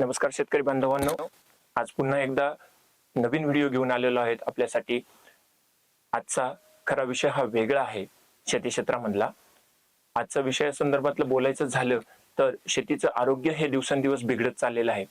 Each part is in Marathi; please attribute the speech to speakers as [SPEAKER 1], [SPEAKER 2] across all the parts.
[SPEAKER 1] नमस्कार शेतकरी बांधवांनो. आज पुन्हा एकदा नवीन व्हिडिओ घेऊन आलेलो आहेत आपल्यासाठी. आजचा खरा विषय हा वेगळा आहे शेती क्षेत्रामधला. आजचा विषया संदर्भातलं बोलायचं झालं तर शेतीचं आरोग्य हे दिवसेंदिवस बिघडत चाललेलं आहे.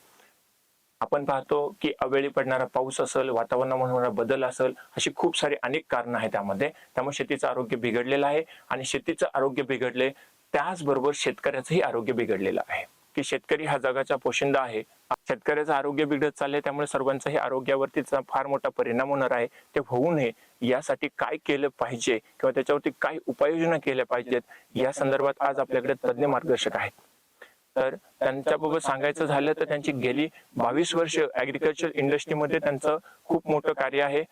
[SPEAKER 1] आपण पाहतो की अवेळी पडणारा पाऊस असेल वातावरणामध्ये होणारा बदल असेल अशी खूप सारी अनेक कारणं आहेत त्यामध्ये. त्यामुळे शेतीचं आरोग्य बिघडलेलं आहे आणि शेतीचं आरोग्य बिघडले त्याचबरोबर शेतकऱ्याचंही आरोग्य बिघडलेलं आहे. की शेतकरी हा जगाचा पोशिंदा आहे. शेतकऱ्याचं आरोग्य बिघडत चाललंय त्यामुळे सर्वांचाही आरोग्यावरती फार मोठा परिणाम होणार आहे. ते होऊ नये. यासाठी काय केलं पाहिजे किंवा त्याच्यावरती काय उपाययोजना केल्या पाहिजेत या संदर्भात आज आपल्याकडे तज्ज्ञ मार्गदर्शक आहेत. तर त्यांच्याबाबत सांगायचं झालं तर त्यांची गेली बावीस वर्ष ऍग्रिकल्चर इंडस्ट्रीमध्ये त्यांचं खूप मोठं कार्य आहे.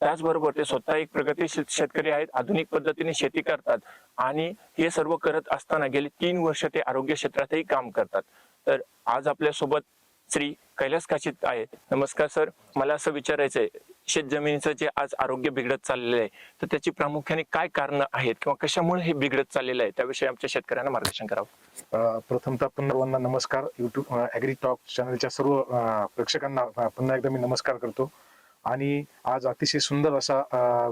[SPEAKER 1] त्याचबरोबर ते स्वतः एक प्रगतीशील शेतकरी आहेत आधुनिक पद्धतीने शेती करतात आणि हे सर्व करत असताना गेली तीन वर्ष ते आरोग्य क्षेत्रातही काम करतात. तर आज आपल्यासोबत श्री कैलास काशीत आहे. नमस्कार सर. मला असं विचारायचंय शेत जमिनीचं जे आज आरोग्य बिघडत चाललेलं आहे तर त्याची प्रामुख्याने काय कारणं आहेत किंवा कशामुळे हे बिघडत चाललेलं आहे? त्याविषयी आमच्या शेतकऱ्यांना मार्गदर्शन करावं.
[SPEAKER 2] प्रथमतः पुन्हा नमस्कार. युट्यूब ऍग्री टॉक चॅनलच्या सर्व प्रेक्षकांना पुन्हा एकदा मी नमस्कार करतो. आणि आज अतिशय सुंदर असा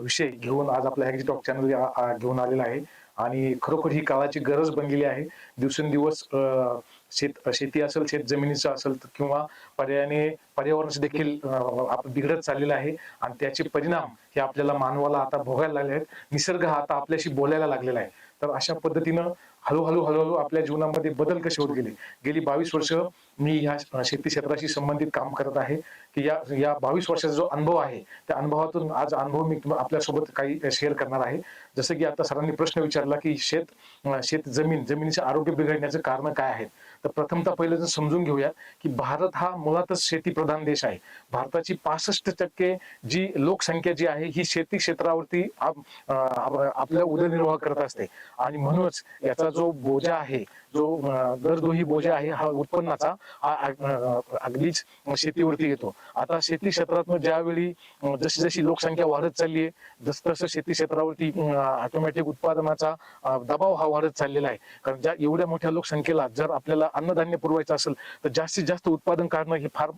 [SPEAKER 2] विषय घेऊन आज आपला हॅगी टॉक चॅनल घेऊन आलेला आहे. आणि खरोखर ही काळाची गरज बनलेली आहे. दिवसेंदिवस शेत शेती असेल शेत जमिनीचं असेल तर किंवा पर्यायाने पर्यावरणाचं देखील बिघडत चाललेलं आहे. आणि त्याचे परिणाम हे आपल्याला मानवाला आता भोगायला लागले आहेत. निसर्ग हा आता आपल्याशी बोलायला लागलेला आहे. तर अशा पद्धतीनं हळूहळू हळूहळू आपल्या जीवनामध्ये बदल कसे होत गेले? गेली बावीस वर्ष मी या शेती क्षेत्राशी संबंधित काम करत आहे. की या या बावीस वर्षाचा जो अनुभव आहे त्या अनुभवातून आज अनुभव मी आपल्यासोबत काही शेअर करणार आहे. जसं की आता सरांनी प्रश्न विचारला की शेत शेत जमीन जमिनीचे आरोग्य बिघडण्याचं कारण काय आहेत? तर प्रथमतः पहिलं जर समजून घेऊया की भारत हा मुळातच शेतीप्रधान देश आहे. भारताची पासष्ट टक्के जी लोकसंख्या जी आहे ही शेती क्षेत्रावरती आपल्या अं, उदरनिर्वाह करत असते. आणि म्हणूनच याचा जो बोजा आहे जो दरदोही बोजा आहे हा उत्पन्नाचा हा अगदीच शेतीवरती येतो. आता शेती क्षेत्रात ज्यावेळी जशी जशी लोकसंख्या वाढत चालली आहे जसं तसं शेती क्षेत्रावरती ऑटोमॅटिक उत्पादनाचा दबाव हा वाढत चाललेला आहे. कारण ज्या एवढ्या मोठ्या लोकसंख्येला जर आपल्याला अन्नधान्य पुरवायचं असेल तर जास्तीत जास्त उत्पादन काढणं ही फार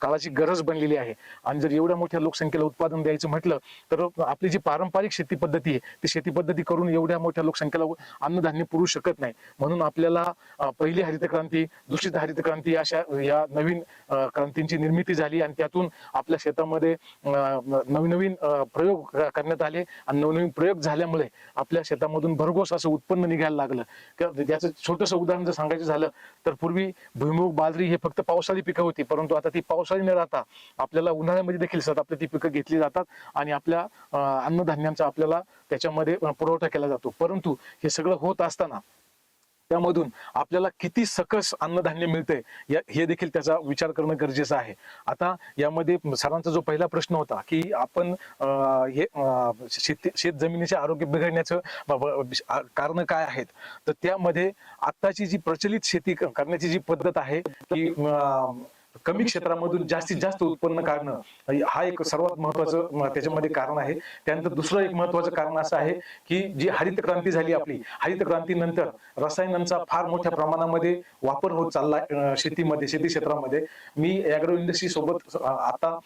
[SPEAKER 2] काळाची गरज बनलेली आहे. आणि जर एवढ्या मोठ्या लोकसंख्येला उत्पादन द्यायचं म्हटलं तर आपली जी पारंपरिक शेती पद्धती आहे ती शेती पद्धती करून एवढ्या मोठ्या लोकसंख्येला अन्नधान्य पुरू शकत नाही. म्हणून आपल्याला आपल्याला पहिली हरित क्रांती दुसरी हरित क्रांती अशा या नवीन क्रांतींची निर्मिती झाली आणि त्यातून आपल्या शेतामध्ये नवीन नवीन प्रयोग करण्यात आले आणि नवनवीन प्रयोग झाल्यामुळे आपल्या शेतामधून भरघोस असं उत्पन्न निघायला लागलं. त्याचं छोटंसं उदाहरण जर सांगायचं झालं तर पूर्वी भुईमुग बाजरी हे फक्त पावसाळी पिकं होती परंतु आता ती पावसाळी न राहता आपल्याला उन्हाळ्यामध्ये देखील सतत आपली ती पिकं घेतली जातात आणि आपल्या अन्नधान्यांचा आपल्याला त्याच्यामध्ये पुरवठा केला जातो. परंतु हे सगळं होत असताना त्यामधून आपल्याला किती सकस अन्नधान्य मिळतंय या हे देखील त्याचा विचार करणं गरजेचं आहे. आता यामध्ये सरांचा जो पहिला प्रश्न होता की आपण अं, हे अं, शेत जमिनीचे आरोग्य बिघडण्याचं कारण काय आहेत? तर त्यामध्ये आत्ताची जी प्रचलित शेती करण्याची जी पद्धत आहे की कमी क्षेत्रामधून जास्तीत जास्त उत्पन्न काढणं हा एक सर्वात महत्वाचं त्याच्यामध्ये कारण आहे. त्यानंतर दुसरं एक महत्वाचं कारण असं आहे की जी हरित क्रांती झाली आपली हरित क्रांतीनंतर रसायनांचा फार मोठ्या प्रमाणामध्ये वापर होत चालला शेतीमध्ये शेती क्षेत्रामध्ये. मी अॅग्रो इंडस्ट्री सोबत आता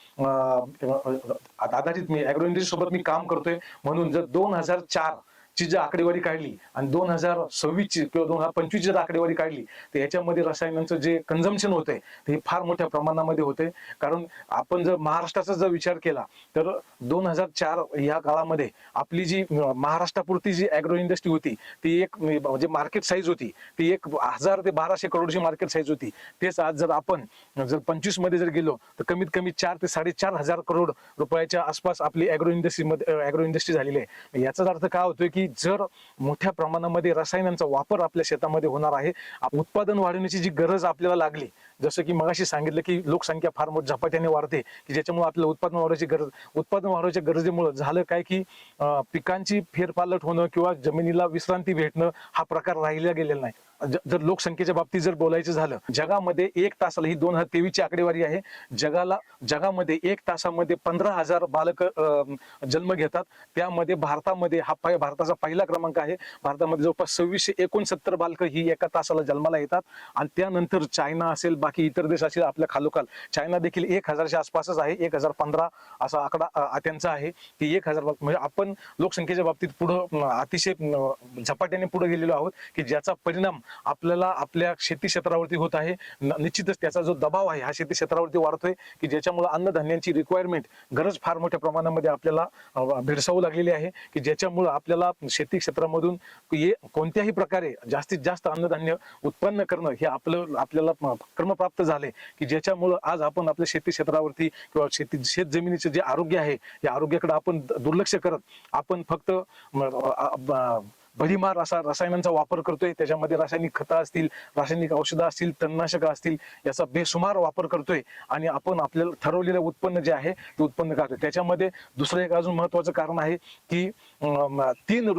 [SPEAKER 2] आधारित मी अॅग्रो इंडस्ट्री सोबत मी काम करतोय. म्हणून जर दोन हजार चार ची जर आकडेवारी काढली आणि दोन हजार सव्वीस ची किंवा दोन हजार पंचवीस जर आकडेवारी काढली तर याच्यामध्ये रसायनांचं जे कन्झम्पशन होतंय ते हे फार मोठ्या प्रमाणामध्ये होते. कारण आपण जर महाराष्ट्राचा जर विचार केला तर दोन हजार चार ह्या काळामध्ये आपली जी महाराष्ट्रापुरती जी अॅग्रो इंडस्ट्री होती ती एक म्हणजे मार्केट साईज होती. ती एक हजार ते बाराशे करोडची मार्केट साईज होती. तेच आज जर आपण जर पंचवीसमध्ये जर गेलो तर कमीत कमी चार ते साडेचार हजार करोड रुपयाच्या आसपास आपली अॅग्रो इंडस्ट्रीमध्ये अॅग्रो इंडस्ट्री झालेली आहे. याचाच अर्थ काय होतोय की जर मोठ्या प्रमाणामध्ये रसायनांचा वापर आपल्या शेतामध्ये होणार आहे उत्पादन वाढवण्याची जी गरज आपल्याला लागली जसं की मगाशी सांगितलं की लोकसंख्या फार मोठ झपाट्याने वाढते की ज्याच्यामुळे आपल्याला उत्पादन वाढवायची गरज उत्पादन वाढवायच्या गरजेमुळे झालं काय की पिकांची फेरपालट होणं किंवा जमिनीला विश्रांती भेटणं हा प्रकार राहिला गेलेला नाही. जर लोकसंख्येच्या बाबतीत जर बोलायचं झालं जगामध्ये एक तासाला ही दोन हजार तेवीसची आकडेवारी आहे. जगाला जगामध्ये एक तासामध्ये पंधरा हजार बालक जन्म घेतात. त्यामध्ये भारतामध्ये हा पाय भारताचा पहिला क्रमांक आहे. भारतामध्ये जवळपास सव्वीसशे एकोणसत्तर बालक ही एका तासाला जन्माला येतात. आणि त्यानंतर चायना असेल बाकी इतर देश असेल आपल्या खालोखाल. चायना देखील एक हजारच्या आसपासच आहे. एक हजार पंधरा असा आकडा त्यांचा आहे की एक हजार म्हणजे आपण लोकसंख्येच्या बाबतीत पुढं अतिशय झपाट्याने पुढे गेलेलो आहोत की ज्याचा परिणाम आपल्याला आपल्या शेती क्षेत्रावरती होत आहे. निश्चितच त्याचा जो दबाव आहे हा शेती क्षेत्रावरती वाढतोय की ज्याच्यामुळे अन्नधान्यांची रिक्वायरमेंट गरज फार मोठ्या प्रमाणामध्ये आपल्याला भेडसावू लागलेली आहे की ज्याच्यामुळे आपल्याला शेती क्षेत्रामधून ये कोणत्याही प्रकारे जास्तीत जास्त अन्नधान्य उत्पन्न करणं हे आपलं आपल्याला म- क्रमप्राप्त झाले की ज्याच्यामुळं आज आपण आपल्या शेती क्षेत्रावरती किंवा शेती शेत जमिनीचे जे आरोग्य आहे या आरोग्याकडे आपण दुर्लक्ष करत आपण फक्त भडीमार असा रसायनांचा वापर करतोय त्याच्यामध्ये रासायनिक खतं असतील रासायनिक औषधं असतील तणनाशकं असतील याचा बेसुमार वापर करतोय आणि आपण आपल्याला ठरवलेलं उत्पन्न जे आहे ते उत्पन्न करतोय त्याच्यामध्ये दुसरं एक अजून महत्वाचं कारण आहे की तीन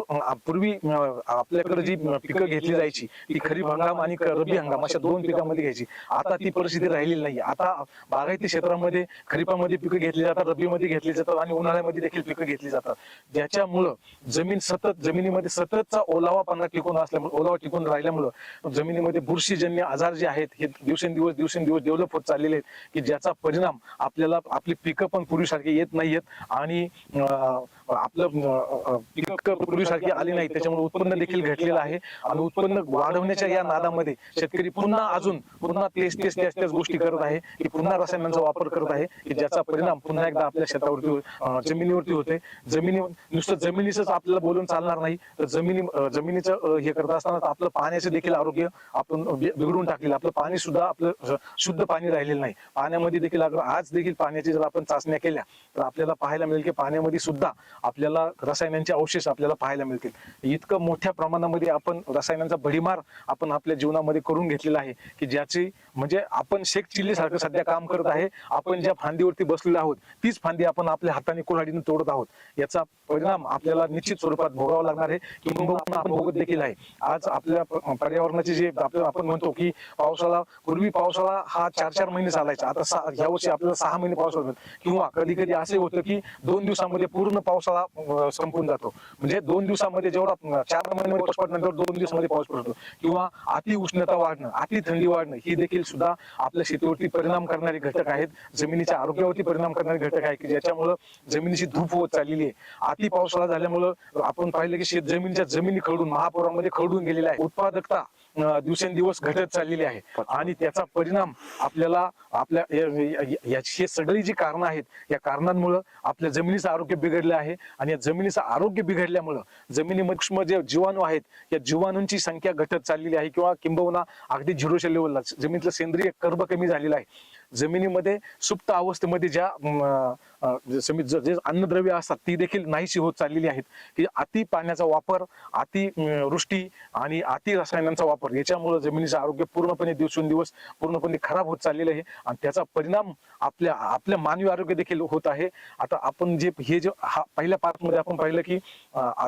[SPEAKER 2] पूर्वी आपल्याकडे जी पिकं घेतली जायची ती खरीप हंगाम आणि रब्बी हंगाम अशा दोन पिकांमध्ये घ्यायची. आता ती परिस्थिती राहिलेली नाही आता बागायती क्षेत्रामध्ये खरीपामध्ये पिकं घेतली जातात रब्बीमध्ये घेतली जातात आणि उन्हाळ्यामध्ये देखील पिकं घेतली जातात. ज्याच्यामुळं जमीन सतत जमिनीमध्ये सतत सततचा ओलावापणा टिकून असल्यामुळे ओलावा टिकून राहिल्यामुळं जमिनीमध्ये बुरशीजन्य आजार जे आहेत हे दिवसेंदिवस दिवसेंदिवस डेव्हलप होत चाललेले आहेत की ज्याचा परिणाम आपल्याला आपली पिकं पण पूर्वीसारखी येत नाहीयेत आणि अं, आपलं अं, पिकं पूर्वीसारखी आली नाही. त्याच्यामुळे उत्पन्न देखील घटलेलं आहे. आणि उत्पन्न वाढवण्याच्या या नादामध्ये शेतकरी पुन्हा अजून पुन्हा तेच तेच त्याच त्याच गोष्टी करत आहे की पुन्हा रसायनांचा वापर करत आहे की ज्याचा परिणाम पुन्हा एकदा आपल्या शेतावरती जमिनीवरती होते जमिनी नुसतं जमिनीच आपल्याला बोलून चालणार नाही. तर जमिनी जमिनीचं हे करत असताना आपलं पाण्याचं देखील आरोग्य आपण बिघडून टाकलेलं आपलं पाणी सुद्धा आपलं शुद्ध पाणी राहिलेलं नाही. पाण्यामध्ये देखील आज देखील पाण्याची जर आपण चाचण्या केल्या तर आपल्याला पाहायला मिळेल की पाण्यामध्ये सुद्धा आपल्याला रसायनांचे अवशेष आपल्याला पाहायला मिळतील. इतकं मोठ्या प्रमाणामध्ये आपण रसायनांचा भडीमार आपण आपल्या जीवनामध्ये करून घेतलेला आहे की ज्याची म्हणजे आपण शेख चिल्ली सारखं सध्या काम करत आहे. आपण ज्या फांदीवरती बसलेलो आहोत तीच फांदी आपण आपल्या हाताने कुऱ्हाडीने तोडत आहोत. याचा परिणाम आपल्याला निश्चित स्वरूपात भोगावा लागणार आहे. आपण भोगत देखील आहे. आज आपल्या पर्यावरणाचे जे आपण म्हणतो की पावसाळा पूर्वी पावसाळा हा चार चार महिने चालायचा. आता या वर्षी आपल्याला सहा महिने पावसाळा किंवा कधी कधी असे होतं की दोन दिवसामध्ये पूर्ण पावसाळा पावसाळा संपून जातो. म्हणजे दोन दिवसामध्ये जेवढा चार महिन्यामध्ये पाऊस पडणार दोन दिवसामध्ये पाऊस पडतो. किंवा अति उष्णता वाढणं अति थंडी वाढणं ही देखील सुद्धा आपल्या शेतीवरती परिणाम करणारे घटक आहेत. जमिनीच्या आरोग्यावरती परिणाम करणारे घटक आहेत की ज्याच्यामुळं जमिनीची धूप होत चाललेली आहे. अति पावसाळा झाल्यामुळं आपण पाहिलं की शेत जमिनीच्या जमिनी खडून महापुरामध्ये खडून गेलेल्या आहे उत्पादकता दिवसेंदिवस घटत चाललेली आहे. आणि त्याचा परिणाम आपल्याला आपल्या याची हे सगळी जी कारणं आहेत या कारणांमुळं आपल्या जमिनीचं आरोग्य बिघडलं आहे. आणि या जमिनीचं आरोग्य बिघडल्यामुळं जमिनीमध्ये सूक्ष्म जे जीवाणू आहेत या जीवाणूंची संख्या घटत चाललेली आहे. किंवा किंबहुना अगदी झिरोच्या लेवलला जमिनीतलं सेंद्रिय कर्ब कमी झालेलं आहे. जमिनीमध्ये सुप्त अवस्थेमध्ये ज्या अं, जे अन्नद्रव्य असतात ती देखील नाहीशी होत चाललेली आहेत. की अति पाण्याचा वापर अति वृष्टी आणि अति रसायनांचा वापर याच्यामुळे जमिनीचं आरोग्य पूर्णपणे दिवसेंदिवस पूर्णपणे खराब होत चाललेलं आहे. आणि त्याचा परिणाम आपल्या आपल्या मानवी आरोग्य देखील होत आहे. आता आपण जे हे जे हा पहिल्या पार्टमध्ये आपण पाहिलं की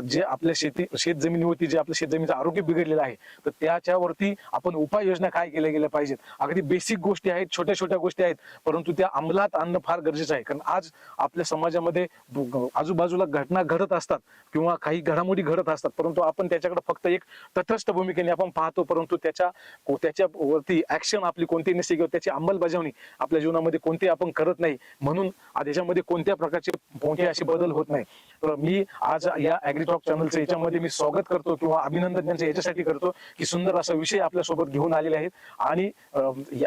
[SPEAKER 2] जे आपल्या शेती शेत जमिनीवरती जे आपल्या शेतजमिनीचं आरोग्य बिघडलेलं आहे. तर त्याच्यावरती आपण उपाययोजना काय केल्या गेल्या पाहिजेत? अगदी बेसिक गोष्टी आहेत छोट्या छोट्या गोष्टी आहेत. परंतु त्या अंमलात आणणं फार गरजेचं आहे. कारण आज आपल्या समाजामध्ये आजूबाजूला घटना घडत असतात किंवा काही घडामोडी घडत असतात परंतु आपण त्याच्याकडे फक्त एक तटस्थ भूमिकेने आपण पाहतो परंतु त्याच्या त्याच्यावरती ॲक्शन ऍक्शन आपली कोणती नसते किंवा त्याची अंमलबजावणी आपल्या जीवनामध्ये कोणती आपण करत नाही म्हणून आ- त्याच्यामध्ये कोणत्या प्रकारचे कोणते असे बदल होत नाही. तर मी आज या अॅग्रिटॉक चॅनलचं याच्यामध्ये मी स्वागत करतो किंवा अभिनंदन त्यांचं याच्यासाठी करतो की सुंदर असा विषय आपल्यासोबत घेऊन आलेले आहेत. आणि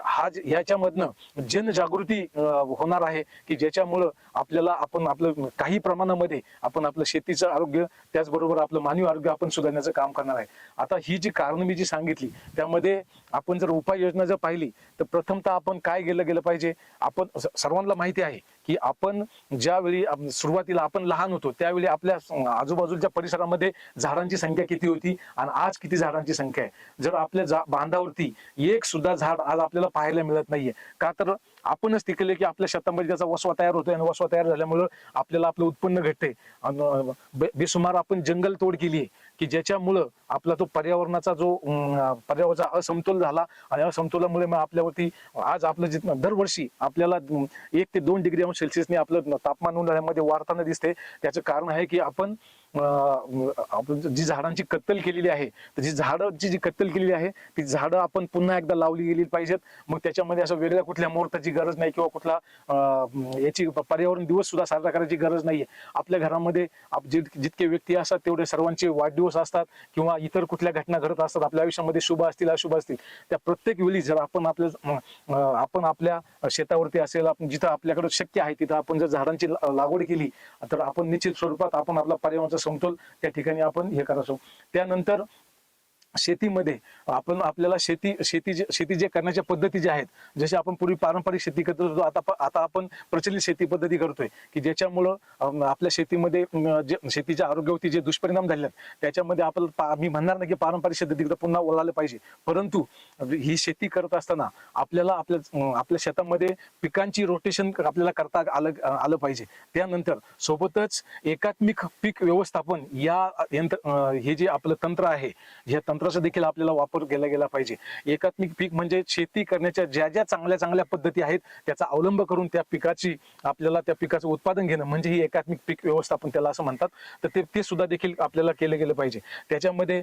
[SPEAKER 2] हा याच्यामधनं जनजागृती होणार आहे की ज्याच्यामुळं आपल्याला आपण आपलं काही प्रमाणामध्ये आपण आपलं शेतीचं आरोग्य त्याचबरोबर आपलं मानवी आरोग्य आपण सुधारण्याचं काम करणार आहे. आता ही जी कारणं मी जी सांगितली त्यामध्ये आपण जर उपाययोजना जर पाहिली तर प्रथमतः आपण काय गेलं गेलं पाहिजे? आपण सर्वांना माहिती आहे की आपण ज्यावेळी सुरुवातीला आपण लहान होतो त्यावेळी आपल्या आजूबाजूच्या परिसरामध्ये झाडांची संख्या किती होती आणि आज किती झाडांची संख्या आहे? जर आपल्या जा- बांधावरती एक सुद्धा झाड आज आपल्याला पाहायला मिळत नाहीये का तर आपणच तिकडले की आपल्या शेतामध्ये त्याचा वसवा तयार होतोय आणि वसवा तयार झाल्यामुळं आपल्याला आपलं उत्पन्न घटते बेसुमार आपण जंगल तोड केली आहे की ज्याच्यामुळं आपला तो पर्यावरणाचा जो पर्यावरणाचा असमतोल झाला आणि असमतोलामुळे मग आपल्यावरती आज आपलं जे दरवर्षी आपल्याला एक ते दोन डिग्री अंश सेल्सिअसने आपलं तापमान उन्हाळ्यामध्ये वाढताना दिसते. त्याचं कारण आहे की आपण आपण जी झाडांची कत्तल केलेली आहे तर जी झाडांची जी कत्तल केलेली आहे ती झाडं आपण पुन्हा एकदा लावली गेली पाहिजेत. मग त्याच्यामध्ये असं वेगळ्या कुठल्या मुहूर्ताची गरज नाही किंवा कुठला याची पर्यावरण दिवस सुद्धा साजरा करायची गरज नाहीये. आपल्या घरामध्ये आप- जित- जितके व्यक्ती असतात तेवढे सर्वांचे वाढदिवस असतात किंवा इतर कुठल्या घटना घडत असतात आपल्या आयुष्यामध्ये शुभ असतील अशुभ असतील. त्या प्रत्येक वेळी जर आपण आपल्या आपण आपल्या शेतावरती असेल आपण जिथं आपल्याकडे शक्य आहे तिथं आपण जर झाडांची लागवड केली तर आपण निश्चित स्वरूपात आपण आपला पर्यावरणाचा समतोल त्या ठिकाणी आपण हे करायचो त्यानंतर शेतीमध्ये आपण आपल्याला शेती शेती जे- शेती जे करण्याच्या पद्धती ज्या आहेत जसे आपण पूर्वी पारंपरिक शेती करत होतो आता प- आता आपण प्रचलित शेती पद्धती करतोय की ज्याच्यामुळं आपल्या शेतीमध्ये जे शेतीच्या आरोग्यावरती जे दुष्परिणाम झाले आहेत त्याच्यामध्ये आपण पा- मी म्हणणार नाही की पारंपरिक शेतीकडे पुन्हा वळालं पाहिजे परंतु ही शेती करत असताना आपल्याला आपल्या आपल्या शेतामध्ये पिकांची रोटेशन आपल्याला करता आलं आलं पाहिजे. त्यानंतर सोबतच एकात्मिक पीक व्यवस्थापन या यंत्र हे जे आपलं तंत्र आहे या तंत्राचा देखील आपल्याला वापर केला गेला पाहिजे. एकात्मिक पीक म्हणजे शेती करण्याच्या ज्या ज्या चांगल्या चांगल्या पद्धती आहेत त्याचा अवलंब करून त्या पिकाची आपल्याला त्या पिकाचं उत्पादन घेणं म्हणजे ही एकात्मिक पीक व्यवस्थापन त्याला असं म्हणतात. तर ते ते सुद्धा देखील आपल्याला केलं गेलं पाहिजे. त्याच्यामध्ये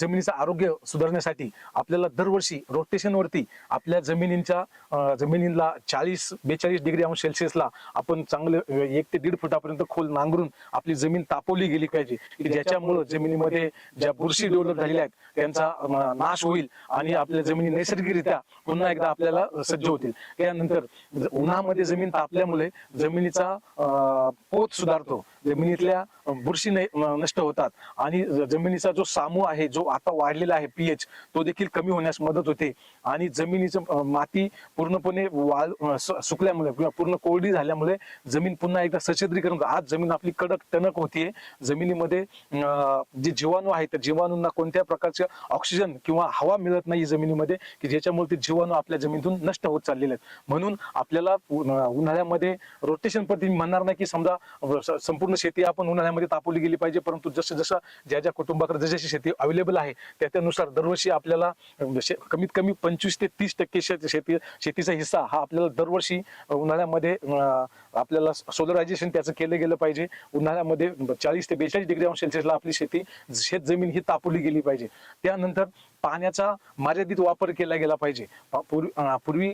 [SPEAKER 2] जमिनीचं आरोग्य सुधारण्यासाठी आपल्याला दरवर्षी रोटेशनवरती आपल्या जमिनींच्या जमिनीला चाळीस बेचाळीस डिग्री अंश सेल्सिअसला आपण चांगलं एक ते दीड फुटापर्यंत खोल नांगरून आपली जमीन तापवली गेली पाहिजे. ज्याच्यामुळं जमिनीमध्ये ज्या बुरशी डेव्हलप झालेल्या आहेत त्यांचा नाश होईल आणि आपल्या जमिनी नैसर्गिकरित्या पुन्हा एकदा आपल्याला सज्ज होतील. त्यानंतर उन्हामध्ये जमीन तापल्यामुळे जमिनीचा अं, पोत सुधारतो. जमिनीतल्या बुरशी नष्ट होतात. आणि जमिनीचा जो सामू आहे जो आता वाढलेला आहे पीएच तो देखील कमी होण्यास मदत होते. आणि जमिनीचं माती पूर्णपणे वाळ सुकल्यामुळे किंवा पूर्ण कोरडी झाल्यामुळे जमीन पुन्हा एकदा सच्छिद्रीकरण आज जमीन आपली कडक टणक होतीये. जमिनीमध्ये जे जीवाणू आहेत त्या जीवाणूंना कोणत्या प्रकारचे ऑक्सिजन किंवा हवा मिळत नाही जमिनीमध्ये की ज्याच्यामुळे ते जीवाणू आपल्या जमिनीतून नष्ट होत चाललेले आहेत. म्हणून आपल्याला उन्हाळ्यामध्ये रोटेशन पद्धती म्हणणार नाही की समजा संपूर्ण शेती आपण उन्हाळ्यामध्ये तापवली गेली पाहिजे परंतु जसं जसं ज्या ज्या कुटुंबाकडे जशी शेती अवेलेबल आहे त्या त्यानुसार दरवर्षी आपल्याला शे- कमीत कमी पंचवीस ते तीस टक्के शेती शेतीचा हिस्सा हा आपल्याला दरवर्षी उन्हाळ्यामध्ये आपल्याला सोलरायझेशन त्याचं केलं गेलं पाहिजे. उन्हाळ्यामध्ये चाळीस ते बेचाळीस डिग्री अंश सेल्सिअसला आपली शेती शेत जमीन ही तापवली गेली पाहिजे. त्यानंतर पाण्याचा मर्यादित वापर केला गेला पाहिजे. पूर्वी पूर्वी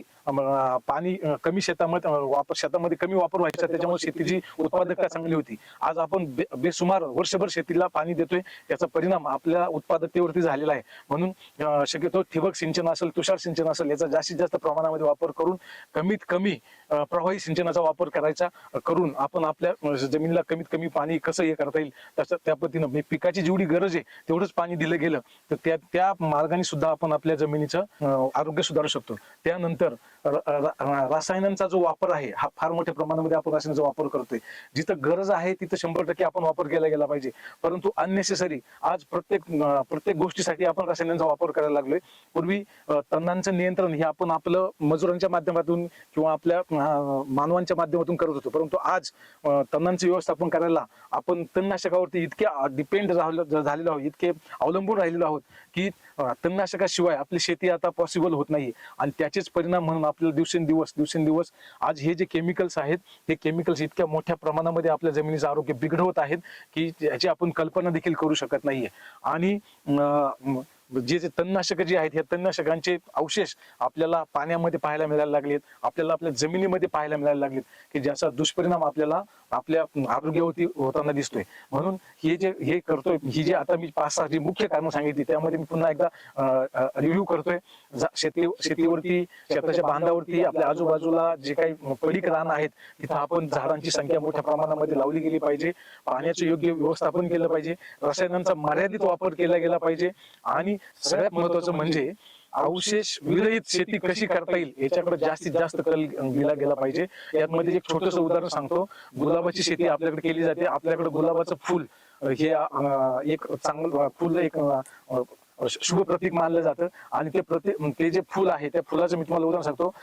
[SPEAKER 2] पाणी कमी शेतामध्ये वापर शेतामध्ये कमी वापर व्हायचा त्याच्यामुळे शेतीची उत्पादकता चांगली होती. आज आपण बे- बेसुमार वर्षभर शेतीला पाणी देतोय याचा परिणाम आपल्या उत्पादकतेवरती झालेला आहे. म्हणून शक्यतो ठिबक सिंचन असेल तुषार सिंचन असेल याचा जास्तीत जास्त प्रमाणामध्ये वापर करून कमीत कमी प्रवाही सिंचनाचा वापर करायचा करून आपण आपल्या जमिनीला कमीत कमी पाणी कसं हे करता येईल तसं त्या पद्धतीनं म्हणजे पिकाची जेवढी गरज आहे तेवढंच पाणी दिलं गेलं तर त्या त्या मार्गाने सुद्धा आपण आपल्या जमिनीचं आरोग्य सुधारू शकतो. त्यानंतर रसायनांचा जो वापर आहे हा फार मोठ्या प्रमाणामध्ये आपण रसायनांचा वापर करतोय. जिथं गरज आहे तिथं शंभर टक्के आपण वापर केला गेला पाहिजे. परंतु अननेसेसरी आज प्रत्येक प्रत्येक गोष्टीसाठी आपण रसायनांचा वापर करायला लागलोय. पूर्वी तणांचं नियंत्रण हे आपण आपलं मजुरांच्या माध्यमातून किंवा आपल्या मानवांच्या माध्यमातून करत होतो. परंतु आज तणांचं व्यवस्थापन करायला आपण तणनाशकावरती इतके डिपेंड झालेलो आहोत इतके अवलंबून राहिलेलो आहोत की तणनाशकाशिवाय आपली शेती आता पॉसिबल होत नाही आणि त्याचेच परिणाम म्हणून आपल्याला दिवसेंदिवस दिवसेंदिवस आज हे जे केमिकल्स आहेत हे केमिकल्स इतक्या मोठ्या प्रमाणामध्ये आपल्या जमिनीचं आरोग्य बिघडवत आहेत की याची आपण कल्पना देखील करू शकत नाहीये. आणि जे जे तणनाशक जे आहेत या तणनाशकांचे अवशेष आपल्याला पाण्यामध्ये पाहायला मिळायला लागलेत. आपल्याला आपल्या जमिनीमध्ये पाहायला मिळायला लागलेत की ज्याचा दुष्परिणाम आपल्याला आपल्या आरोग्यावरती होताना दिसतोय. म्हणून हे जे हे करतोय ही जे आता मी पाच सहा जी मुख्य कारणं सांगितली त्यामध्ये मी पुन्हा एकदा रिव्ह्यू करतोय. शेती शेतीवरती शेताच्या बांधावरती आपल्या आजूबाजूला जे काही पडीक रान आहेत तिथं आपण झाडांची संख्या मोठ्या प्रमाणामध्ये लावली गेली पाहिजे. पाण्याचं योग्य व्यवस्थापन केलं पाहिजे. रसायनांचा मर्यादित वापर केला गेला पाहिजे. आणि सगळ्यात महत्वाचं म्हणजे अवशेष विरहित शेती कशी करता येईल याच्याकडे जास्तीत जास्त कल दिला गेला पाहिजे. यामध्ये एक छोटस उदाहरण सांगतो. गुलाबाची शेती आपल्याकडे केली जाते. आपल्याकडे गुलाबाचं फुल हे एक चांगलं फुल एक शुभ प्रतीक मानलं जातं. आणि ते प्रतीक ते जे फुल आहे त्या फुलाचं मी तुम्हाला उदाहरण सांगतो.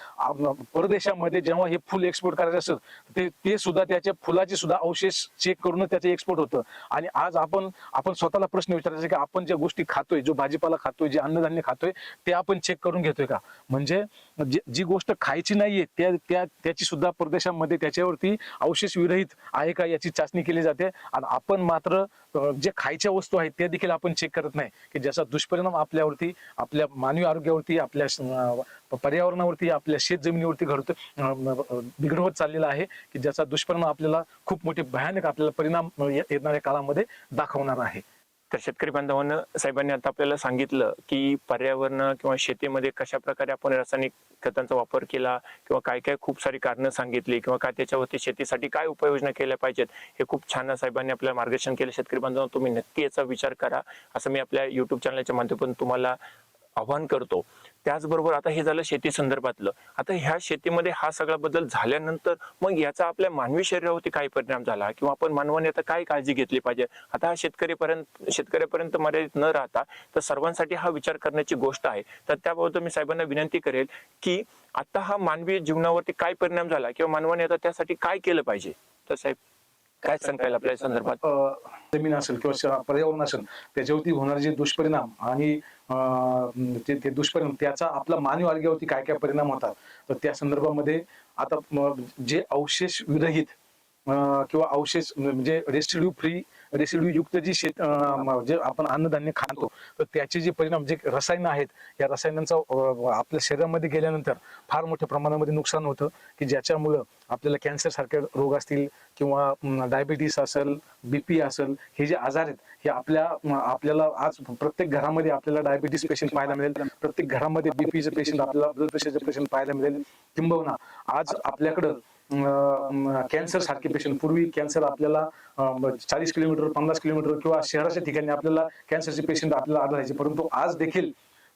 [SPEAKER 2] परदेशामध्ये जेव्हा हे फुल एक्सपोर्ट करायचं असेल ते ते सुद्धा त्याच्या फुलाचे सुद्धा अवशेष चेक करून त्याचे एक्सपोर्ट होतं. आणि आज आपण आपण स्वतःला प्रश्न विचारायचा की आपण ज्या गोष्टी खातोय जो भाजीपाला खातोय जे अन्नधान्य खातोय ते आपण चेक करून घेतोय का? म्हणजे जे- जी गोष्ट खायची नाहीये त्या त्या त्याची सुद्धा परदेशामध्ये त्याच्यावरती अवशेष विरहित आहे का याची चाचणी केली जाते. आणि आपण मात्र जे खायच्या वस्तू आहेत त्या देखील आपण चेक करत नाही. की ज्याचा दुष्परिणाम आपल्यावरती आपल्या मानवी आरोग्यावरती आपल्या पर्यावरणावरती आपल्या शेत जमिनीवरती घडतो अं, बिघड होत चाललेला आहे की ज्याचा दुष्परिणाम आपल्याला खूप मोठे भयानक आपल्याला परिणाम येणाऱ्या काळामध्ये दाखवणार आहे.
[SPEAKER 1] तर शेतकरी बांधवांना साहेबांनी आता आपल्याला सांगितलं की पर्यावरण किंवा शेतीमध्ये कशा प्रकारे आपण रासायनिक खतांचा वापर केला किंवा काय काय खूप सारी कारणं सांगितली किंवा काय त्याच्यावरती शेतीसाठी काय उपाययोजना केल्या पाहिजेत हे खूप छान साहेबांनी आपल्याला मार्गदर्शन केलं. शेतकरी बांधवांना तुम्ही नक्की याचा विचार करा. असं मी आपल्या युट्यूब चॅनलच्या माध्यमातून तुम्हाला आव्हान करतो. त्याचबरोबर आता हे झालं शेती संदर्भातलं. आता ह्या शेतीमध्ये हा सगळा बदल झाल्यानंतर मग याचा आपल्या मानवी शरीरावरती काय परिणाम झाला? किंवा आपण मानवाने आता काय काळजी घेतली पाहिजे? आता हा शेतकरीपर्यंत शेतकऱ्यापर्यंत मर्यादित न राहता तर सर्वांसाठी हा विचार करण्याची गोष्ट आहे. तर त्याबाबत मी साहेबांना विनंती करेल की आता हा मानवी जीवनावरती काय परिणाम झाला? किंवा मानवाने आता त्यासाठी काय केलं पाहिजे? तर साहेब काय सांगता येईल आपल्या संदर्भात?
[SPEAKER 2] जमीन असेल किंवा पर्यावरण असेल त्याच्यावरती होणारे जे दुष्परिणाम आणि ते ते दुष्परिणाम त्याचा आपला मानवी आरोग्यावरती काय काय परिणाम होतात? तर त्या संदर्भामध्ये आता जे अवशेष विरहित किंवा अवशेष म्हणजे रेस्टिड्यू फ्री रेसिड्यू युक्त जी शेत जे आपण अन्नधान्य खातो तर त्याचे जे परिणाम जे रसायनं आहेत या रसायनांचा आपल्या शरीरामध्ये गेल्यानंतर फार मोठ्या प्रमाणामध्ये नुकसान होतं की ज्याच्यामुळं आपल्याला कॅन्सर सारखे रोग असतील किंवा डायबिटीस असेल बीपी असेल हे जे आजार आहेत हे आपल्या म, आपल्याला आज प्रत्येक घरामध्ये आपल्याला डायबिटीस पेशंट पाहायला मिळेल प्रत्येक घरामध्ये बीपीचे पेशंट आपल्याला ब्लड प्रेशरचे पेशंट पाहायला मिळेल किंबहुना आज आपल्याकडं कॅन्सर सारखे पेशंट पूर्वी कॅन्सर आपल्याला चाळीस किलोमीटर पन्नास किलोमीटर किंवा शहराच्या ठिकाणी आपल्याला कॅन्सरचे पेशंट आपल्याला आढळायचे. परंतु आज देखील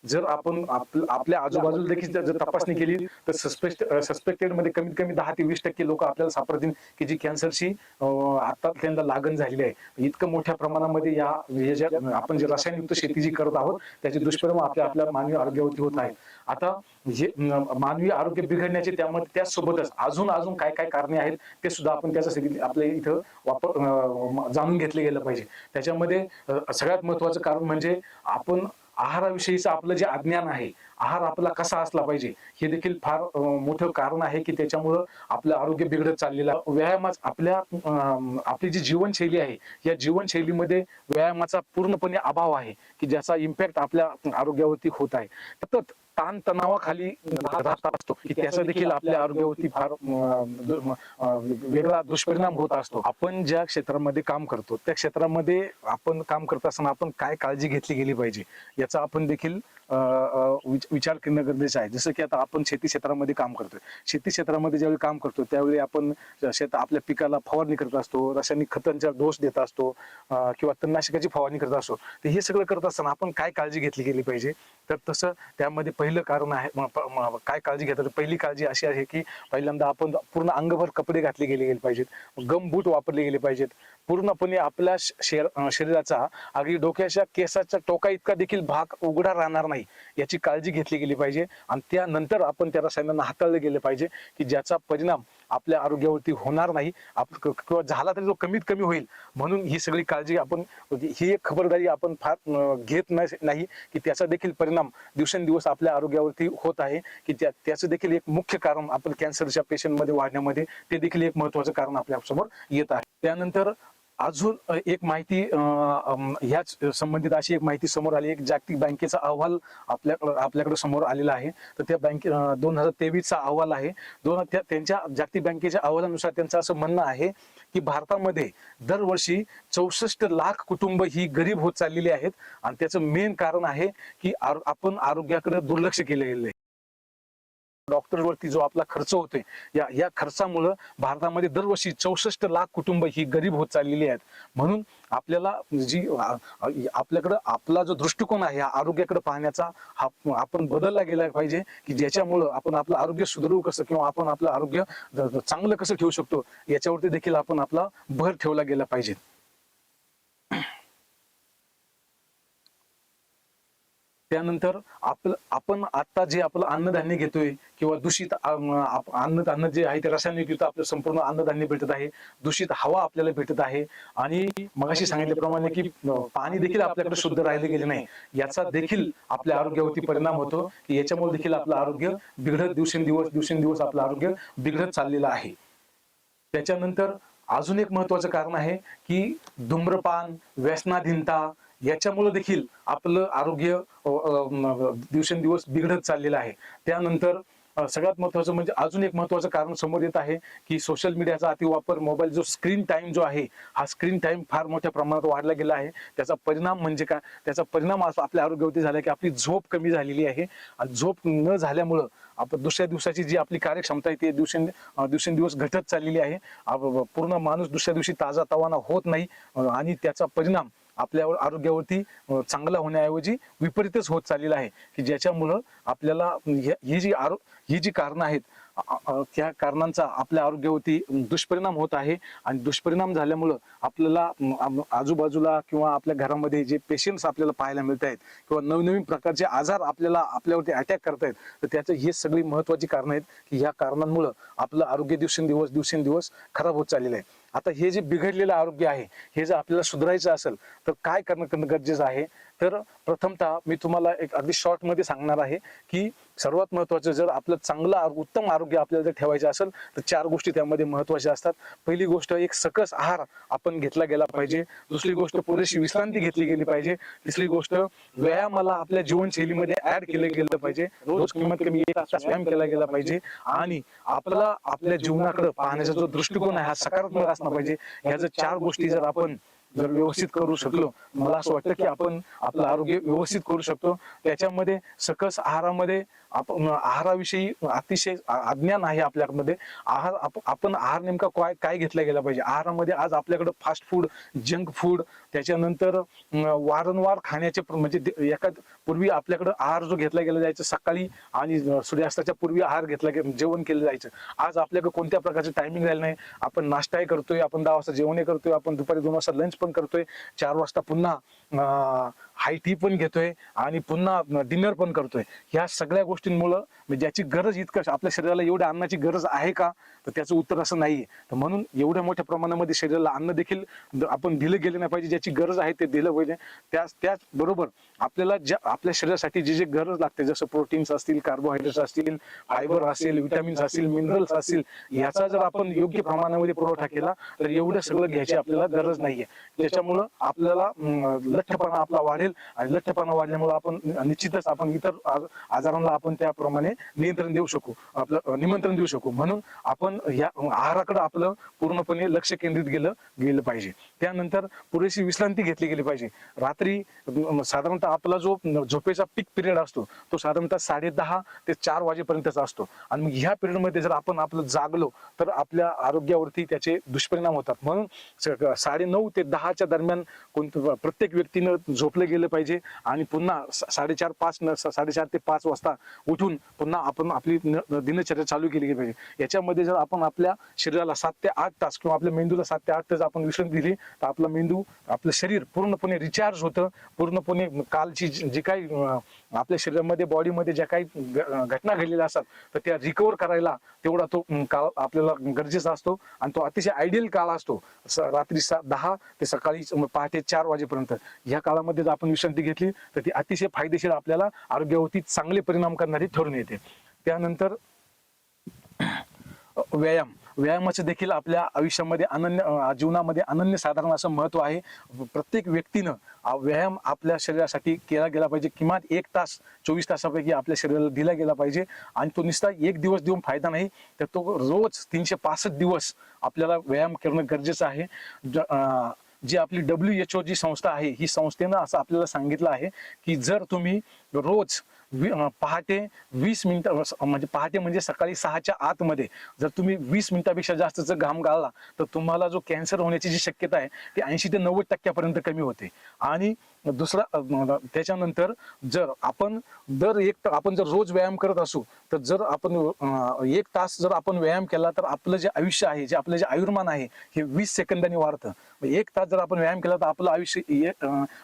[SPEAKER 2] जर आपण आपल्या आजूबाजूला देखील जर तपासणी केली तर सस्पेक्ट सस्पेक्टेडमध्ये कमीत कमी दहा ते वीस टक्के लोक आपल्याला सापडतील की जी कॅन्सरची आता त्यांना लागण झालेली आहे. इतकं मोठ्या प्रमाणामध्ये या ज्या आपण जे रसायनयुक्त शेती जी करत आहोत त्याचे दुष्परिणाम आपल्या आपल्या मानवी आरोग्यावरती होत आहेत. आता जे मानवी आरोग्य बिघडण्याचे त्यामध्ये त्याचसोबतच अजून अजून काय काय कारणे आहेत ते सुद्धा आपण त्याचा आपल्या इथं वापर जाणून घेतले गेलं पाहिजे. त्याच्यामध्ये सगळ्यात महत्वाचं कारण म्हणजे आपण आहाराविषयीचं आपलं जे अज्ञान आहे आहार आपला कसा असला पाहिजे हे देखील फार मोठं कारण आहे की त्याच्यामुळं आपलं आरोग्य बिघडत चाललेलं व्यायामाच आपल्या आपली जी जीवनशैली आहे या जीवनशैलीमध्ये व्यायामाचा पूर्णपणे अभाव आहे की ज्याचा इम्पॅक्ट आपल्या आरोग्यावरती होत आहे. सतत ताण तणावाखाली राहत असतो. की त्याचा देखील आपल्या आरोग्यावरती फार अं, दु- अं, वेगळा दुष्परिणाम होत असतो. आपण ज्या क्षेत्रामध्ये काम करतो त्या क्षेत्रामध्ये आपण काम करत असताना आपण काय काळजी घेतली गेली पाहिजे याचा आपण देखील विचार करणं गरजेचं आहे. जसं की आता आपण शेती क्षेत्रामध्ये काम करतोय. शेती क्षेत्रामध्ये ज्यावेळी काम करतो त्यावेळी आपण शेत आपल्या पिकाला फवारणी करत असतो रासायनिक खतांचा डोस देत असतो किंवा तणनाशकाची फवारणी करत असतो. तर हे सगळं करत असताना आपण काय काळजी घेतली गेली पाहिजे? तर तसं त्यामध्ये पहिलं कारण आहे काय काळजी घेतात पहिली काळजी अशी आहे की पहिल्यांदा आपण पूर्ण अंगभर कपडे घातले गेले गेले पाहिजेत. गम बूट वापरले गेले पाहिजेत. पूर्णपणे आपल्या श- शरीराचा अगदी डोक्याच्या केसाच्या टोका इतका देखील भाग उघडा राहणार नाही याची काळजी घेतली गेली पाहिजे. आणि त्यानंतर आपण त्या रसायनांना हाताळले गेले पाहिजे की ज्याचा परिणाम आपल्या आरोग्यावरती होणार नाही. आप क- किंवा झाला तरी तो कमीत कमी होईल. म्हणून ही सगळी काळजी आपण ही एक खबरदारी आपण फार घेत नाही नाही की त्याचा देखील परिणाम दिवसेंदिवस आपल्या आरोग्यावरती होत आहे की त्या त्याचं देखील एक मुख्य कारण आपण कॅन्सरच्या पेशंटमध्ये वाढण्यामध्ये ते देखील एक महत्वाचं कारण आपल्यासमोर येत आहे. त्यानंतर अजून एक माहिती ह्याच संबंधित अशी एक माहिती समोर आली. एक जागतिक बँकेचा अहवाल आपल्याकडे आपल्याकडे समोर आलेला आहे. तर त्या बँके दोन हजार तेवीसचा अहवाल आहे. दोन त्या- त्यांच्या जागतिक बँकेच्या अहवालानुसार त्यांचं असं म्हणणं आहे की भारतामध्ये दरवर्षी चौसष्ट लाख कुटुंब ही गरीब होत चाललेली आहेत. आणि त्याचं मेन कारण आहे की आपण आरोग्याकडे दुर्लक्ष केलेलं आहे. डॉक्टरवरती जो आपला खर्च होतोय या या खर्चामुळं भारतामध्ये दरवर्षी चौसष्ट लाख कुटुंब ही गरीब होत चाललेली आहेत. म्हणून आपल्याला जी आपल्याकडं आपला जो दृष्टिकोन आहे या आरोग्याकडे पाहण्याचा हा आपण बदलला गेला पाहिजे की ज्याच्यामुळं आपण आपलं आरोग्य सुधारू कसं किंवा आपण आपलं आरोग्य चांगलं कसं ठेवू शकतो याच्यावरती देखील आपण आपला भर ठेवला गेला पाहिजे. त्यानंतर आपलं आपण आता जे आपलं अन्नधान्य घेतोय किंवा दूषित अन्नधान्य जे आहे ते रासायनिकयुक्त आपलं संपूर्ण अन्नधान्य भेटत आहे दूषित हवा आपल्याला भेटत आहे आणि मगाशी सांगितल्याप्रमाणे की पाणी देखील आपल्याकडे शुद्ध राहिले गेले नाही. याचा देखील आपल्या आरोग्यावरती परिणाम होतो. की याच्यामुळे देखील आपलं आरोग्य बिघडत दिवसेंदिवस दिवसेंदिवस आपलं आरोग्य बिघडत चाललेलं आहे. त्याच्यानंतर अजून एक महत्वाचं कारण आहे की धूम्रपान व्यसनाधीनता याच्यामुळे देखील आपलं आरोग्य दिवसेंदिवस बिघडत चाललेलं आहे. त्यानंतर सगळ्यात महत्वाचं म्हणजे अजून एक महत्वाचं कारण समोर येत आहे की सोशल मीडियाचा अतिवापर मोबाईल जो स्क्रीन टाइम जो आहे हा स्क्रीन टाइम फार मोठ्या प्रमाणात वाढला गेला आहे. त्याचा परिणाम म्हणजे काय? त्याचा परिणाम असा आपल्या आरोग्यावरती झाला की आपली झोप कमी झालेली आहे. झोप न झाल्यामुळं आपण दुसऱ्या दिवसाची जी आपली कार्यक्षमता आहे ती दिवसें दिवसेंदिवस घटत चाललेली आहे. पूर्ण माणूस दुसऱ्या दिवशी ताजा तवाना होत नाही आणि त्याचा परिणाम आपल्यावर आरोग्यावरती चांगला होण्याऐवजी विपरीतच होत चाललेला आहे. की ज्याच्यामुळं आपल्याला ह्या- ही जी आरो ही जी कारणं आहेत त्या कारणांचा आपल्या आरोग्यावरती दुष्परिणाम होत आहे आणि दुष्परिणाम झाल्यामुळं आपल्याला आजूबाजूला किंवा आपल्या घरामध्ये जे पेशंट्स आपल्याला पाहायला मिळत आहेत किंवा नवनवीन प्रकारचे आजार आपल्याला आपल्यावरती अटॅक करतायत तर त्याचं हे सगळी महत्वाची कारणं आहेत की ह्या कारणांमुळं आपलं आरोग्य दिवसेंदिवस दिवसेंदिवस खराब होत चाललेलं आहे. आता हे जे बिघडलेलं आरोग्य आहे हे जर आपल्याला सुधारायचं असेल तर काय करणं करणं गरजेचं आहे? तर प्रथमतः मी तुम्हाला एक अगदी शॉर्टमध्ये सांगणार आहे की सर्वात महत्वाचं जर आपलं चांगलं उत्तम आरोग्य आपल्याला जर ठेवायचं असेल तर चार गोष्टी त्यामध्ये महत्त्वाच्या असतात. पहिली गोष्ट एक सकस आहार आपण घेतला गेला पाहिजे. दुसरी गोष्ट पुरेशी विश्रांती घेतली गेली पाहिजे. तिसरी गोष्ट व्यायामाला आपल्या जीवनशैलीमध्ये ऍड केलं गेलं पाहिजे. रोज किंमत कमी एक तास व्यायाम केला गेला पाहिजे. आणि आपला आपल्या जीवनाकडे पाहण्याचा जो दृष्टिकोन आहे हा सकारात्मक असला पाहिजे. ह्या जर चार गोष्टी जर आपण जर व्यवस्थित करू शकलो मला असं वाटतं की आपण आपलं आरोग्य व्यवस्थित करू शकतो. त्याच्यामध्ये सकस आहारामध्ये आपण आहाराविषयी अतिशय अज्ञान आहे आपल्यामध्ये आहार आप- आपण आहार नेमका काय काय घेतला गेला पाहिजे? आहारामध्ये आज आपल्याकडे फास्ट फूड जंक फूड त्याच्यानंतर वारंवार खाण्याचे म्हणजे दे- एका पूर्वी आपल्याकडे आहार जो घेतला गेला जायचा सकाळी आणि सूर्यास्ताच्या पूर्वी आहार घेतला जेवण केलं जायचं. आज आपल्याकडे कोणत्या प्रकारचे टायमिंग राहिलं नाही? आपण नाश्ताही करतोय आपण दहा वाजता जेवणही करतोय आपण दुपारी दोन वाजता लंच पण करतोय चार वाजता पुन्हा हाय टी पण घेतोय आणि पुन्हा डिनर पण करतोय. ह्या सगळ्या गोष्टींमुळं म्हणजे ज्याची गरज इतकं आपल्या शरीराला एवढ्या अन्नाची गरज आहे का? तर त्याचं उत्तर असं नाहीये. तर म्हणून एवढ्या मोठ्या प्रमाणामध्ये शरीराला अन्न देखील आपण दिलं गेलं नाही पाहिजे ज्याची गरज आहे ते दिलं पाहिजे. त्याच त्याचबरोबर आपल्याला ज्या आपल्या शरीरासाठी जी जे गरज लागते जसं प्रोटीन्स असतील कार्बोहायड्रेट्स असतील फायबर असेल विटॅमिन्स असतील मिनरल्स असतील याचा जर आपण योग्य प्रमाणामध्ये पुरवठा केला तर एवढं सगळं घ्यायची आपल्याला गरज नाहीये. त्याच्यामुळं आपल्याला लठ्ठपणा आपला वाढेल आणि लठ्ठपणा वाढल्यामुळे आपण निश्चितच आपण इतर आजारांना आपण त्याप्रमाणे नियंत्रण देऊ शकू आपलं निमंत्रण देऊ शकू. म्हणून आपण या आहाराकडे आपलं पूर्णपणे लक्ष केंद्रित गेलं गेलं पाहिजे. त्यानंतर पुरेशी विश्रांती घेतली गेली पाहिजे. रात्री साधारणतः आपला जो झोपेचा पीक पिरियड असतो तो साधारणतः साडे दहा ते चार वाजेपर्यंतचा असतो. आणि मग ह्या पिरियडमध्ये जर आपण आपलं जागलो तर आपल्या आरोग्यावरती त्याचे दुष्परिणाम होतात. म्हणून साडे नऊ ते दहाच्या दरम्यान कोणतं प्रत्येक व्यक्तीनं झोपलं गेलं पाहिजे आणि पुन्हा साडेचार पाच न साडेचार ते पाच वाजता उठून पुन्हा आपण आपली दिनचर्या चालू केली गेली पाहिजे. याच्यामध्ये जर आपण आपल्या शरीराला सात ते आठ तास किंवा आपल्या मेंदूला सात ते आठ तास आपण विश्रांती दिली तर आपला मेंदू आपलं शरीर पूर्णपणे रिचार्ज होतं. पूर्णपणे कालची जी काही आपल्या शरीरामध्ये बॉडीमध्ये ज्या काही घटना घडलेल्या असतात तर त्या रिकवर करायला तेवढा तो काळ आपल्याला गरजेचा असतो आणि तो अतिशय आयडियल काळ असतो. स- रात्री सा- दहा ते सकाळी पहाटे चार वाजेपर्यंत. ह्या काळामध्ये जर आपण विश्रांती घेतली तर ती अतिशय फायदेशीर आपल्याला आरोग्यावरती चांगले परिणाम करणारी ठरून येते. त्यानंतर व्यायाम. व्यायामाचं देखील आपल्या आयुष्यामध्ये अनन्य जीवनामध्ये अनन्य साधारण असं महत्त्व आहे. प्रत्येक व्यक्तीनं व्यायाम आपल्या शरीरासाठी केला गेला पाहिजे. किमान एक तास चोवीस तासापैकी आपल्या शरीराला दिला गेला पाहिजे. आणि तो नुसता एक दिवस देऊन फायदा नाही तर तो रोज तीनशे पासष्ट दिवस आपल्याला व्यायाम करणं गरजेचं आहे. जी आपली डब्ल्यू एच ओ जी संस्था आहे ही संस्थेनं असं आपल्याला सांगितलं आहे की जर तुम्ही रोज पहाटे वीस मिनिटं म्हणजे पहाटे म्हणजे सकाळी सहाच्या आतमध्ये जर तुम्ही वीस मिनिटापेक्षा जर घाम गाळला तर तुम्हाला जो कॅन्सर होण्याची जी शक्यता आहे ती ऐंशी ते नव्वद टक्क्यापर्यंत कमी होते. आणि दुसरा त्याच्यानंतर जर आपण दर एक ता- आपण जर रोज व्यायाम करत असू तर जर आपण एक तास जर आपण व्यायाम केला तर आपलं जे आयुष्य आहे जे आपलं जे आयुर्मान आहे हे वीस सेकंदांनी वाढतं. एक तास जर आपण व्यायाम केला तर आपलं आयुष्य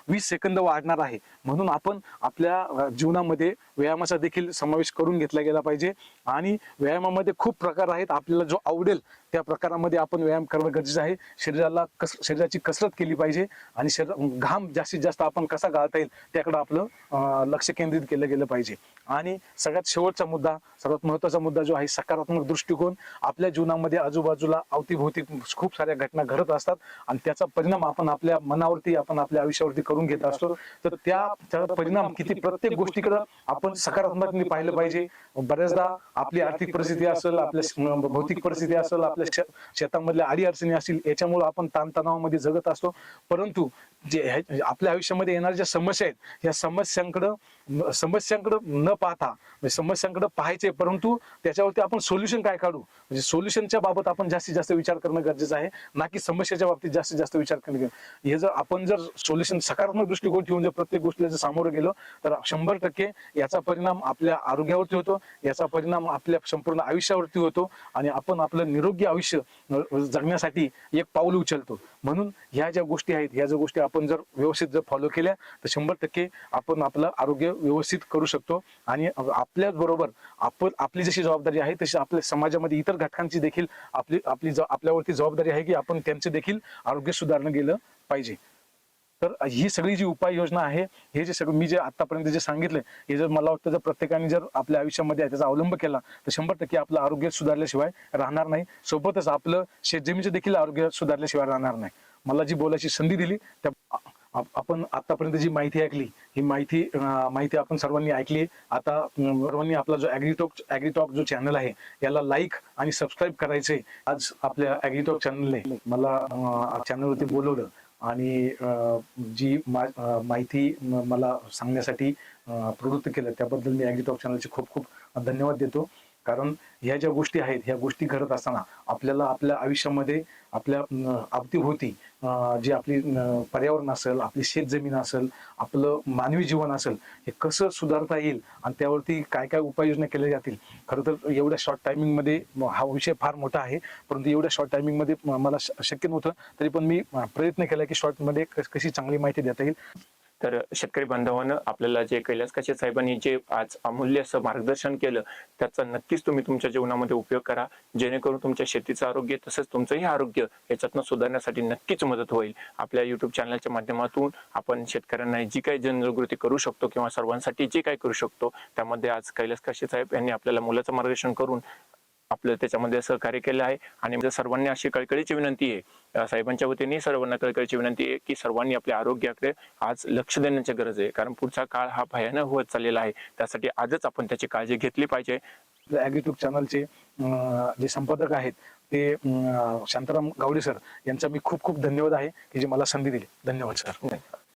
[SPEAKER 2] वीस सेकंद वाढणार आहे. म्हणून आपण आपल्या जीवनामध्ये व्यायामाचा देखील समावेश करून घेतला गेला पाहिजे. आणि व्यायामामध्ये खूप प्रकार आहेत आपल्याला जो आवडेल त्या प्रकारामध्ये आपण व्यायाम करणं गरजेचं आहे. शरीराला कस शरीराची कसरत केली पाहिजे आणि शरीर घाम जास्तीत जास्त आपण कसा गाळता येईल त्याकडं आपलं लक्ष केंद्रित केलं गेलं पाहिजे. आणि सगळ्यात शेवटचा मुद्दा सर्वात महत्त्वाचा मुद्दा जो आहे सकारात्मक दृष्टिकोन. आपल्या जीवनामध्ये आजूबाजूला अवतीभोवती खूप साऱ्या घटना घडत असतात आणि त्याचा परिणाम आपण आपल्या मनावरती आपण आपल्या आयुष्यावरती करून घेत असतो. तर त्या त्याचा परिणाम किती प्रत्येक गोष्टीकडे आपण सकारात्मकने पाहिलं पाहिजे. बऱ्याचदा आपली आर्थिक परिस्थिती असेल आपल्या भौतिक परिस्थिती असेल आपल्या आपल्या शेतामधल्या अडी अडचणी असतील याच्यामुळे आपण ताणतणावामध्ये जगत असतो. परंतु जे आपल्या आयुष्यामध्ये येणाऱ्या ज्या समस्या आहेत या समस्यांकडं समस्यांकडं न पाहता म्हणजे समस्यांकडे पाहायचे परंतु त्याच्यावरती आपण सोल्युशन काय काढू? म्हणजे सोल्युशनच्या बाबत आपण जास्तीत जास्त विचार करणं गरजेचं आहे ना की समस्येच्या बाबतीत जास्तीत जास्त विचार करणं हे जर आपण जर सोल्युशन सकारात्मक दृष्टिकोन ठेवून जर प्रत्येक गोष्टीला जर सामोरं गेलो तर शंभर टक्के याचा परिणाम आपल्या आरोग्यावरती होतो याचा परिणाम आपल्या संपूर्ण आयुष्यावरती होतो आणि आपण आपलं निरोगी आयुष्य जगण्यासाठी एक पाऊल उचलतो. म्हणून ह्या ज्या गोष्टी आहेत ह्या ज्या गोष्टी आपण जर व्यवस्थित जर फॉलो केल्या तर शंभर टक्के आपण आपलं आरोग्य व्यवस्थित करू शकतो. आणि आपल्याच बरोबर आपण आपली जशी जबाबदारी आहे तशी आपल्या समाजामध्ये इतर घटकांची देखील आपली आपली आपल्यावरती जबाबदारी आहे की आपण त्यांचे देखील आरोग्य सुधारणं गेलं पाहिजे. तर ही सगळी जी उपाययोजना आहे हे जे सगळं मी जे आतापर्यंत जे सांगितलं हे जर मला वाटतं जर प्रत्येकाने जर आपल्या आयुष्यामध्ये त्याचा अवलंब केला तर शंभर टक्के आपलं आरोग्य सुधारल्याशिवाय राहणार नाही. सोबतच आपलं शेतजमीचं देखील आरोग्य सुधारल्याशिवाय राहणार नाही. मला जी बोलायची संधी दिली त्या आपण आतापर्यंत जी माहिती ऐकली ही माहिती माहिती आपण सर्वांनी ऐकली आता सर्वांनी आपला जो ऍग्रीटॉक ऍग्रीटॉक जो चॅनल आहे याला लाईक आणि सबस्क्राईब करायचे आज आपल्या ऍग्रीटॉक चॅनलने मला चॅनलवरती बोलवलं आणि जी मा- माहिती मला सांगण्यासाठी प्रवृत्त केलं त्याबद्दल मी ऍग्रीटॉक चॅनलचे खूप खूप धन्यवाद देतो. कारण ह्या ज्या गोष्टी आहेत ह्या गोष्टी घडत असताना आपल्याला आपल्या आयुष्यामध्ये आपल्या अवतीभोवती जी आपली पर्यावरण असेल आपली शेतजमीन असेल आपलं मानवी जीवन असेल हे कसं सुधारता येईल आणि त्यावरती काय काय उपाययोजना केल्या जातील खरं तर एवढ्या शॉर्ट टायमिंगमध्ये हा विषय फार मोठा आहे. परंतु एवढ्या शॉर्ट टायमिंगमध्ये मला श- शक्य नव्हतं. तरी पण मी प्रयत्न केला की शॉर्टमध्ये कशी चांगली माहिती देता येईल.
[SPEAKER 1] तर शेतकरी बांधवानं आपल्याला जे कैलास काशे साहेबांनी जे आज अमूल्य असं मार्गदर्शन केलं त्याचा नक्कीच तुम्ही तुमच्या जीवनामध्ये उपयोग करा. जेणेकरून तुमच्या शेतीचं आरोग्य तसंच तुमचंही आरोग्य याच्यातनं सुधारण्यासाठी नक्कीच मदत होईल. आपल्या युट्यूब चॅनलच्या माध्यमातून आपण शेतकऱ्यांना जी काही जनजागृती करू शकतो किंवा सर्वांसाठी जे काही करू शकतो त्यामध्ये आज कैलास काशे साहेब यांनी आपल्याला मुलाचं मार्गदर्शन करून आपलं त्याच्यामध्ये सहकार्य केलं आहे. आणि सर्वांनी अशी कळकळीची विनंती आहे साहेबांच्या वतीने सर्वांना कळकळीची विनंती आहे की सर्वांनी आपल्या आरोग्याकडे आज लक्ष देण्याची गरज आहे. कारण पुढचा काळ हा भयानक होत चाललेला आहे. त्यासाठी आजच आपण त्याची काळजी घेतली पाहिजे.
[SPEAKER 2] ऍग्रीट्यूब चॅनलचे जे संपादक आहेत ते शांताराम गावडे सर यांचा मी खूप खूप धन्यवाद आहे की जे मला संधी दिली. धन्यवाद सर.